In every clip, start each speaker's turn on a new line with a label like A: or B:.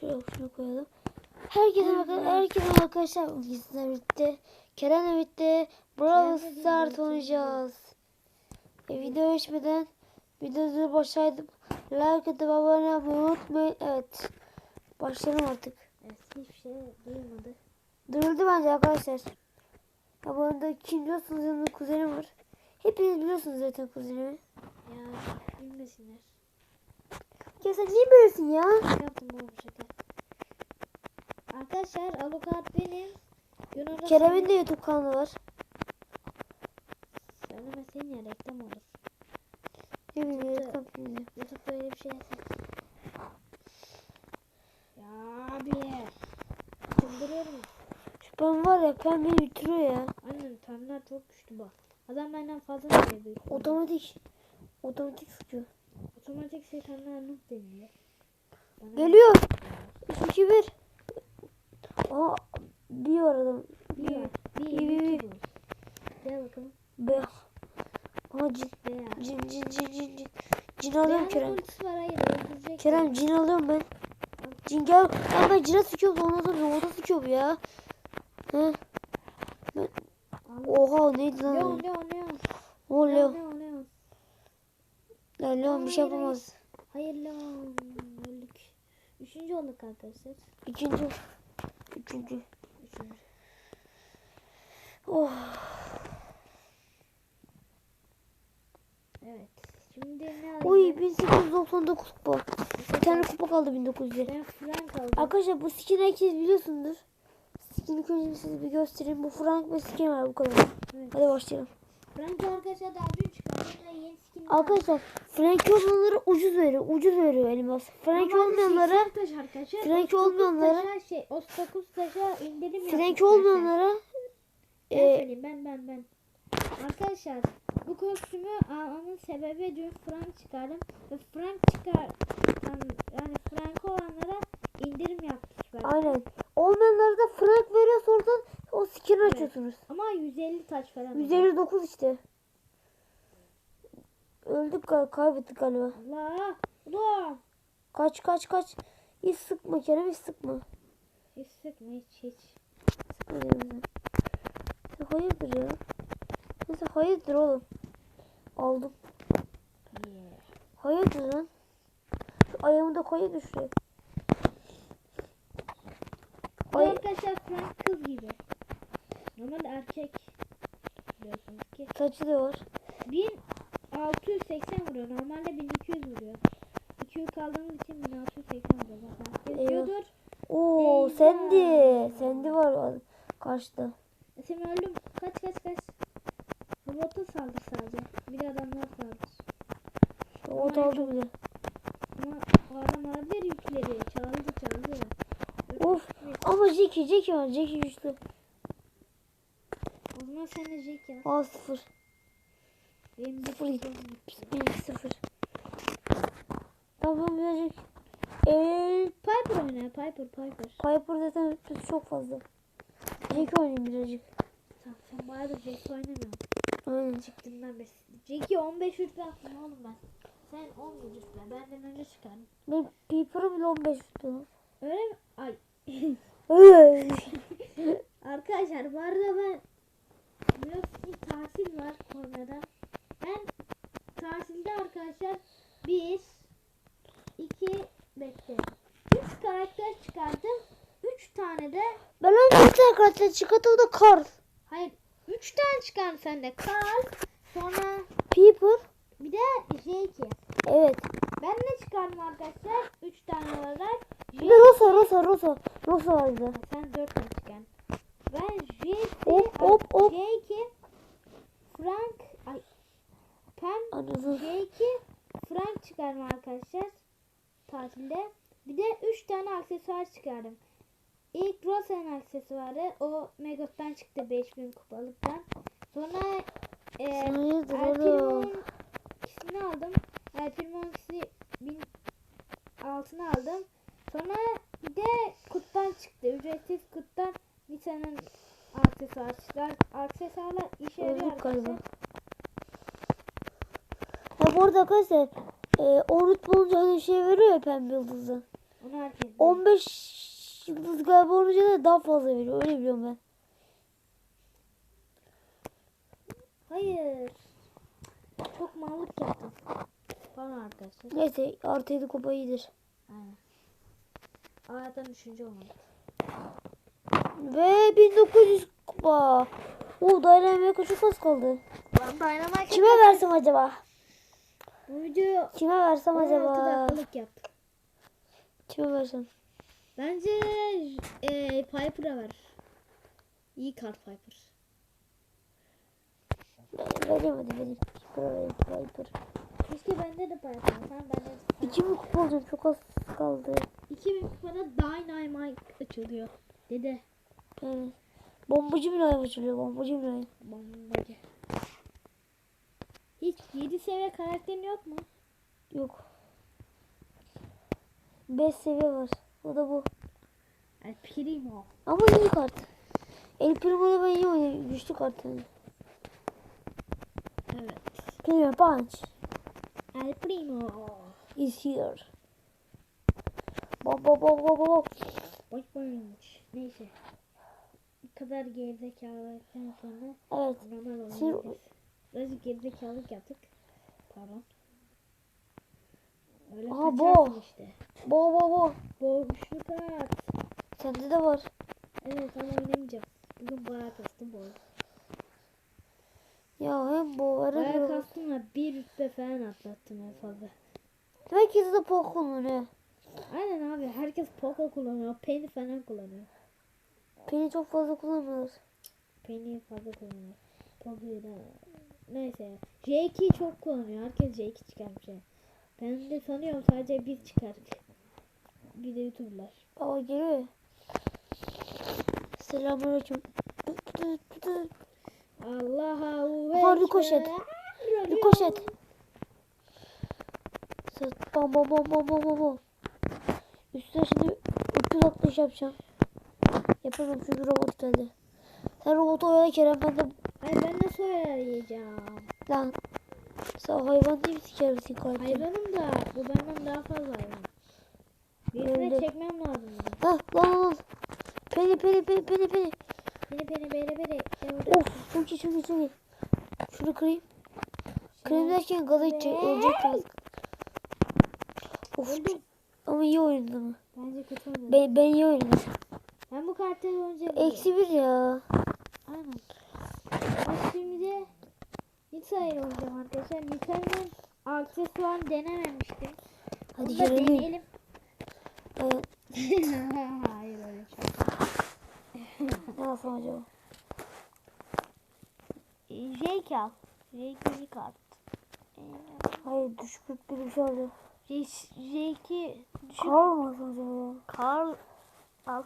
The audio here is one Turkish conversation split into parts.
A: Şöyle şunu koyalım. Herkese bakın. Herkese arkadaşlar. Bizle birlikte. Kerem'le birlikte. Brawl Stars oynayacağız. E, video geçmeden videoyu başlaydım. Like atıp abone olmayı unutmayın. Evet. Başlayalım artık.
B: Evet, hiçbir şey duymadı.
A: Duruldu bence arkadaşlar. Arada kim biliyorsunuz yanımda kuzenim var. Hepiniz biliyorsunuz zaten kuzenimi.
B: Ya bilmesinler.
A: Ya sen niye böylesin ya?
B: Yaptım oğlum şaka. Arkadaşlar avukat benim.
A: Kerem'in de YouTube kanalı var.
B: Söylemeseydin ya reklam olur.
A: Ne bileyim
B: Evet.
A: reklam filmi.
B: YouTube böyle bir şey. Ya abi. Çıldırıyorum.
A: Şu ben var ya beni bitiriyor ya.
B: Aynen tanrılar çok güçlü bak. Adam benden fazla sayıyor büyük.
A: Otomatik. Otomatik sıkıyor.
B: Otomatik şeytanlar noob deniliyor.
A: Geliyor. 3 2 1. Aa bir var adam.
B: Bir. Bir,
A: Bir,
B: bir,
A: bir.
B: Gel bakalım.
A: Be. Aa cin cin cin cin cin cin. Cin alıyorum Kerem. Kerem cin alıyorum ben. Cin gel. Ya ben cine sıkıyorum ondan sonra robota sıkıyorum ya. He. Ben... Oha neydi lan?
B: Leon Leon Leon.
A: O
B: Leon
A: Leon.
B: Leon
A: Ya Leon bir şey yapamaz.
B: Hayır Leon. Öldük. Üçüncü olduk arkadaşlar.
A: İkinci. Üçüncü.
B: Üçüncü.
A: Oh.
B: Evet. Şimdi ne alayım?
A: Oy 1899 kupa. Bir tane kupa kaldı 1900'e.
B: Ben Frank aldım.
A: Arkadaşlar bu skin herkes biliyorsundur. Skin'i önce size bir göstereyim. Bu Frank ve skin var bu kadar.
B: Evet.
A: Hadi başlayalım.
B: Frank arkadaşlar daha dün çıkardı.
A: Arkadaşlar Frank olmayanlara ucuz veriyor. Ucuz veriyor elmas. Frank olmayanlara. Frank olmayanlara-
B: şey, o 9 taşa indirim
A: Frank olmayanlara
B: Ben
A: e,
B: söyleyeyim ben ben ben. Arkadaşlar bu kostümü almamın sebebi dün Frank çıkardım. Ve Frank çıkar yani Frank olanlara indirim yapmışlar.
A: aynen. Olmayanlara da Frank veriyor sonradan o skin açıyorsunuz.
B: Ama 150 taş falan.
A: 159 işte. Öldük gal kaybettik galiba.
B: Allah! Allah!
A: Kaç kaç kaç. Hiç sıkma Kerem hiç sıkma.
B: Hiç sıkma hiç hiç.
A: Sıkma Kerem sen. Sen hayırdır ya? Neyse hayırdır oğlum. Aldım.
B: Yeah.
A: Hayırdır lan? Şu ayağımı da koyu.
B: Bu
A: Ay
B: arkadaşlar Frank kız gibi. Normalde erkek. Biliyorsunuz ki.
A: saçı da var.
B: 1680 vuruyor. Normalde 1200 vuruyor. 200 kaldığımız için 1680 vuruyor. Bak
A: Eyvah.
B: yazıyordur.
A: Oo
B: Eyvah.
A: sendi. Sendi var karşıda.
B: Sen öldüm. Kaç kaç kaç. Robota saldır sadece. Bir de adamlar saldır.
A: O da aldı bile.
B: Ama o adam alabilir yükleri. Çaldı çaldı.
A: Of. Ama Jackie Jackie var. Jackie güçlü.
B: O zaman sen de Jack yaz.
A: Aa sıfır.
B: Benim
A: Sıfır. Benimki sıfır. Tamam birazcık. Eee
B: Piper oyna. Piper Piper.
A: Piper zaten çok fazla. Jackie oynayayım birazcık.
B: Sen, sen bayağıdır Jack oynamıyorsun.
A: Aynen.
B: Çıktığından beri. Jack'i 15 rütbe attım oğlum ben. Sen 10 rütbe. Benden önce çıkardın.
A: Benim Piper'ım bile 15 rütbe.
B: Öyle mi? Ay. Arkadaşlar bu arada ben biliyorsunuz ki tatil var Konya'da. Ben tatilde arkadaşlar 1 2 bekle. 3 karakter çıkardım. 3 tane de
A: Ben bir tane karakter çıkarttım da Carl.
B: hayır 3 tane çıkardım sende. Carl sonra
A: Piper.
B: bir de J2.
A: Evet.
B: Ben ne çıkardım arkadaşlar? 3 tane olarak.
A: Bir de Rosa Rosa Rosa. Rosa vardı.
B: Sen 4 tane çıkardın. Ben J2
A: Hop, hop, hop.
B: J2 Frank Pem
A: Anladım.
B: J2 Frank çıkardım arkadaşlar tatilde. Bir de 3 tane aksesuar çıkardım. İlk Rosa'nın aksesuarı o Megos'tan çıktı 5000 kupalıktan. Sonra e? Primo'nun ikisini aldım. El Primo'nun ikisi bin altına aldım. Sonra bir de kuttan çıktı. Ücretsiz kuttan Nisa'nın aksesuar çıkar. Aksesuarlar işe yarıyor arkadaşlar.
A: Bu arada arkadaşlar e, 10 rütbe olunca hani şey veriyor ya pembe yıldızı.
B: Onu herkes biliyor.
A: 15 yıldız galiba olunca da daha fazla veriyor. Öyle biliyorum ben.
B: Hayır. Çok mallık yaptım. Pardon arkadaşlar.
A: Neyse artı 7 kupa iyidir.
B: Aynen. Hayattan üçüncü olmadı.
A: Ve 1900 kupa. O dayanamaya çok az kaldı.
B: Ben Dynamite
A: Kime versem acaba?
B: Bu video
A: Kime versem
B: 16
A: acaba?
B: yaptık.
A: Kime versem?
B: Bence e, Piper'a ver. İyi kart Piper.
A: Vereyim hadi vereyim. Vereyim. Viper.
B: Keşke bende de Piper. Sen bende de
A: 2000 kupa olacağım. Çok az kaldı.
B: 2000 kupada Dynamite açılıyor. Dede.
A: Yani. Bombacı bile açılıyor. Bombacı bile.
B: Bombacı. Hiç 7 seviye karakterin yok mu?
A: Yok. 5 seviye var. O da bu.
B: El Primo.
A: Ama iyi kart. El Primo'da ben iyi oynuyorum. Güçlü kart yani.
B: Evet.
A: Primo Punch
B: El Primo.
A: is here. Bom bom bom bom bom.
B: Boş boyunmuş. Neyse. Bu kadar gerizekalıktan sonra
A: Evet.
B: normal
A: Sinir-
B: Birazcık gerizekalılık yaptık. Pardon. Öyle
A: Aha, bu.
B: işte.
A: Bo bo bo.
B: Boğuşlu kart.
A: Sende de var.
B: Evet ama oynamayacağım. Bugün bayağı kastım bu arada.
A: Ya hem bu var
B: Bayağı kastım da bir rütbe falan atlattım en fazla.
A: Herkes de Pokemon ne?
B: Aynen abi herkes Poco kullanıyor. Penny falan kullanıyor.
A: Beni çok fazla kullanmıyorlar.
B: Penny fazla kullanıyor. Poco'yu da neyse. J2'yi çok kullanıyor. Herkes J2 çıkarmış. Ben de sanıyorum sadece biz çıkardık. Bir de YouTuber'lar.
A: Baba geliyor. Selamünaleyküm.
B: Allah'a
A: Aha, rikoşet. Rikoşet. Sırt- bam bam bam bam bam bam. Üstüne şimdi 300 atlayış yapacağım. Yapamam çünkü robot geldi. Sen robotu oyala Kerem ben de
B: Ay ben nasıl oynayacağım?
A: lan. Sen hayvan değil misin Kerem sen katil?
B: Hayvanım da bu benden daha fazla hayvan. Birisine
A: Öldü.
B: çekmem lazım.
A: Hah lan lan. Peni peni peni peni peni.
B: Beni beni beni beni.
A: Of çok iyi çok iyi çok iyi. Şunu kırayım. Kırayım derken gaza içecek ölecek biraz. Of
B: Öldüm.
A: ama iyi oynadı mı?
B: Bence kötü oynadım.
A: Ben, ben iyi oynadım.
B: Ben bu kartı önce...
A: Eksi bir ya.
B: Aynen. Şimdi Nita'yı oynayacağım arkadaşlar. Nita'nın aksesuarını denememiştim.
A: Hadi
B: Onu da
A: girelim.
B: deneyelim.
A: Evet,
B: Hayır öyle şey.
A: ne yapsam acaba?
B: Jake al. Jake iyi kart.
A: Hayır düşük bir şey oldu.
B: Jake'i düşük.
A: Kar mı acaba?
B: Karl al.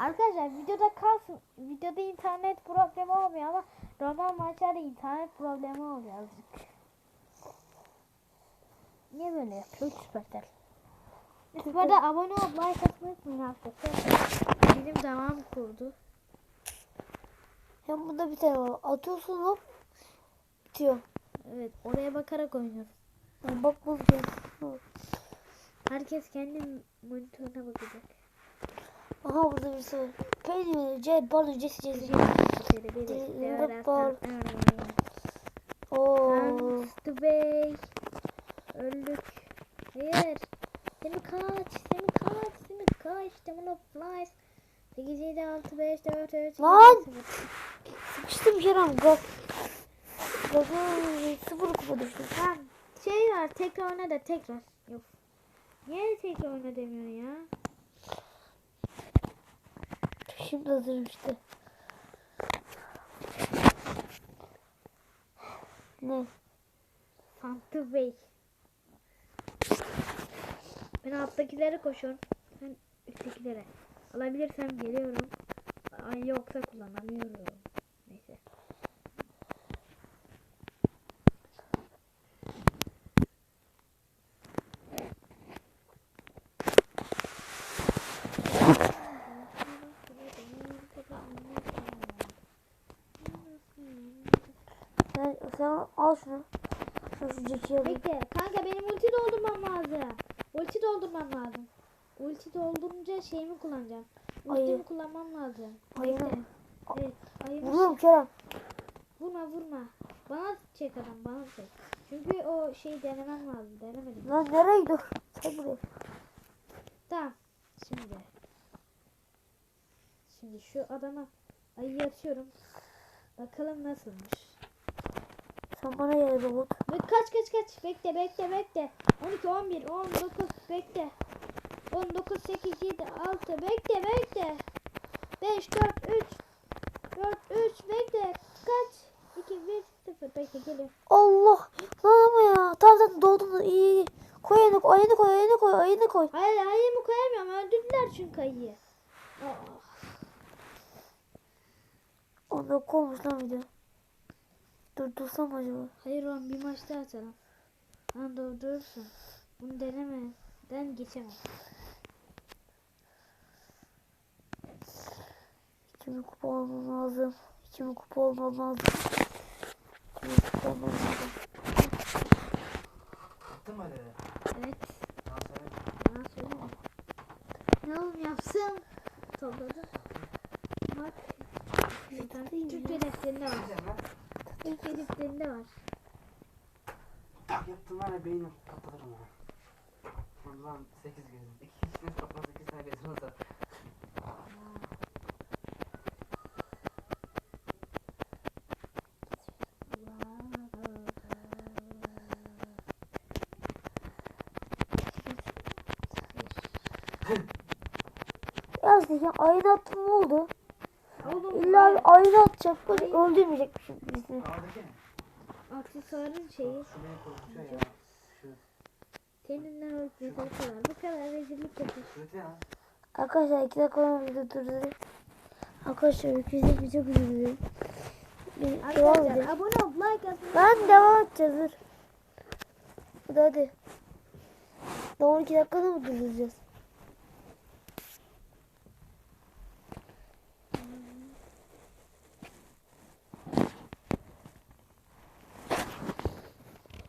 B: Arkadaşlar videoda kalsın. Videoda internet problemi olmuyor ama normal maçlarda internet problemi oluyor azıcık. Niye böyle yapıyor Süpertel? Arada abone olup like atmayı unutmayın arkadaşlar. Benim devam kurdu.
A: Hem bunda bir tane var. Atıyorsun hop bitiyor.
B: Evet oraya bakarak oynuyoruz.
A: Bak bitiyor.
B: Herkes kendi monitörüne bakacak.
A: Aha burada birisi var. Penny, C, pardon Jesse Jesse. Oo.
B: Bey. Öldük. Hayır. Semi kaç. Semi kaç. Semi kaç. Stamina flies. 8, 7, 6, 5, 4, 3,
A: Lan! Sıkıştım Kerem. Gaz. Gazı sıfır kupa düştüm.
B: Tamam. Şey var. Tekrar oyna da tekrar. Yok. Niye tekrar oyna demiyorsun ya?
A: Şimdi hazırım işte. Ne?
B: Hamster Bey. Ben alttakilere koşuyorum. Sen üsttekilere. Alabilirsem geliyorum. Ay yoksa kullanamıyorum. Neyse.
A: Sen, sen al şunu. Şu şu Jack'i alayım.
B: Bekle. Kanka benim ulti doldurmam lazım. Ulti doldurmam lazım. Ulti doldurunca şeyimi kullanacağım.
A: Ayı.
B: Ultimi kullanmam lazım.
A: Ayı
B: Bekle. Evet. Ayı
A: Vuruyorum Kerem.
B: Vurma vurma. Bana çek adam bana çek. Çünkü o şeyi denemem lazım. Denemedim.
A: Lan nereye gidiyor? Sen buraya.
B: Tamam. Şimdi. Şimdi şu adama ayı atıyorum. Bakalım nasılmış.
A: Sen bana gel robot.
B: Kaç kaç kaç. Bekle bekle bekle. 12 11 19 bekle. 19 8 7 6 bekle bekle. 5 4 3 4 3 bekle. Kaç? 2 1 0 bekle geliyor.
A: Allah. Lan ama ya. Tamam doğdum da iyi iyi. Koy ayını koy ayını koy ayını koy ayını koy.
B: Hayır ayımı koyamıyorum. Öldürdüler çünkü ayıyı. Aa,
A: Onda koymuş lan dursam acaba.
B: Hayır oğlum bir maç daha atalım. Lan durdurursun. Bunu denemeden geçemem.
A: 2000 kupa olmam lazım. 2000 kupa olmam lazım. 2000 kupa olmam lazım.
C: Yaptın mı öyle?
B: Evet.
C: Daha söyle.
B: Bana söyleme. Ne oğlum yapsam? Topladım. Bak. Zaten Türk defterinde var. Türk defterinde var.
C: Ya beynim kapatırım ha. Ulan 8 gözüm. 2 kişinin toplam 8 tane gözüm olsa.
A: Ya Zeki ayını attım İlla ayını atacak.
C: Ağdaki ne?
B: aksesuarın şeyi kendinden çalışıyorlar. Bu kadar rezillik yapıyor.
A: Arkadaşlar iki dakika sonra video durdurayım. Arkadaşlar ülkesi bir çok üzüldüm.
B: Arkadaşlar abone ol like atın.
A: Ben devam edeceğiz. Hadi hadi. Daha 12 dakikada mı durduracağız?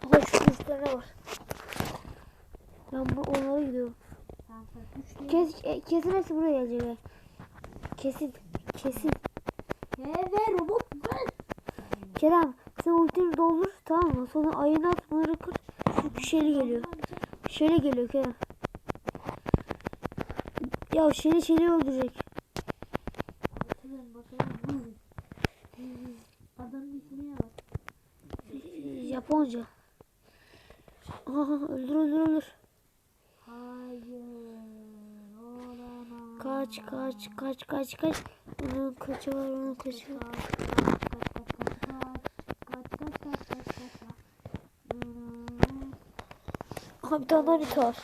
A: Ama şu üç tane var. Ben bu onlara gidiyorum. Kes, e, kesin buraya gelecek. ha. Kesin. Kesin.
B: He ve robot ben.
A: Kerem sen ultini doldur tamam mı? Sonra ayını at bunları kır. Şu şeli geliyor. Şeli geliyor Kerem. Ya şeli şeli öldürecek. Japonca. Aha öldür öldür öldür.
B: Hayır. Olamaz.
A: Kaç kaç kaç kaç kaç. Onun kaçı var onun kaçı var. Aha daha nit var.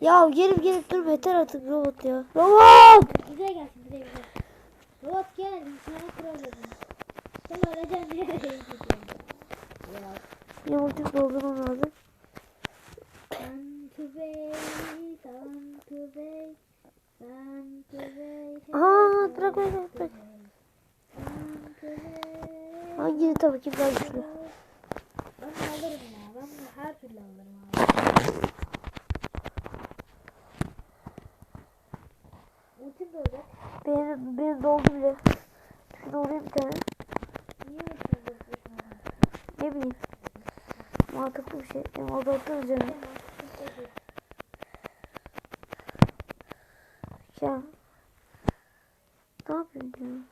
A: Ya gelip gelip dur yeter artık robot ya. Robot!
B: Bize gelsin bize bize. Robot gel. Sen nereye gidiyorsun?
A: Ultimi doldurmam lazım. Aa, bırak bırak.
B: Bey.
A: Hangi tabii ki daha güçlü?
B: Ben alırım ya. Ben her türlü alırım abi. Ultim de olacak.
A: Benim, benim doldu bile. Şurada oraya bir tane.
B: Niye ultim de olacak?
A: Ne bileyim. Mantıklı bir şey. Benim azaltırız canım. Ya. Ne yapıyorsun ya?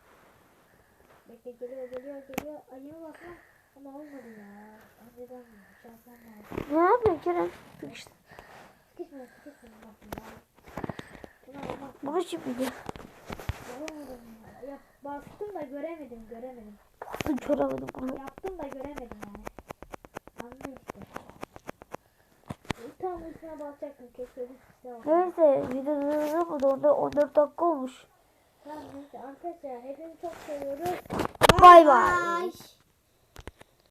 B: Bekle geliyor geliyor geliyor. Ayıma bakma. Ama olmadı ya. Önceden şanslan lazım.
A: Ne yapıyorsun Kerem? İşte.
B: Sıkışma sıkışma bakma ya. Bak.
A: Şimdi?
B: Ya. Bastım da göremedim göremedim.
A: Baktım göremedim.
B: Yaptım da göremedim yani. Anladın işte. Tam üstüne basacaktım. Keşke.
A: Neyse video durdu mu? Orada 14 dakika olmuş.
B: Tamam neyse arkadaşlar hepinizi çok seviyoruz.
A: Bay bay.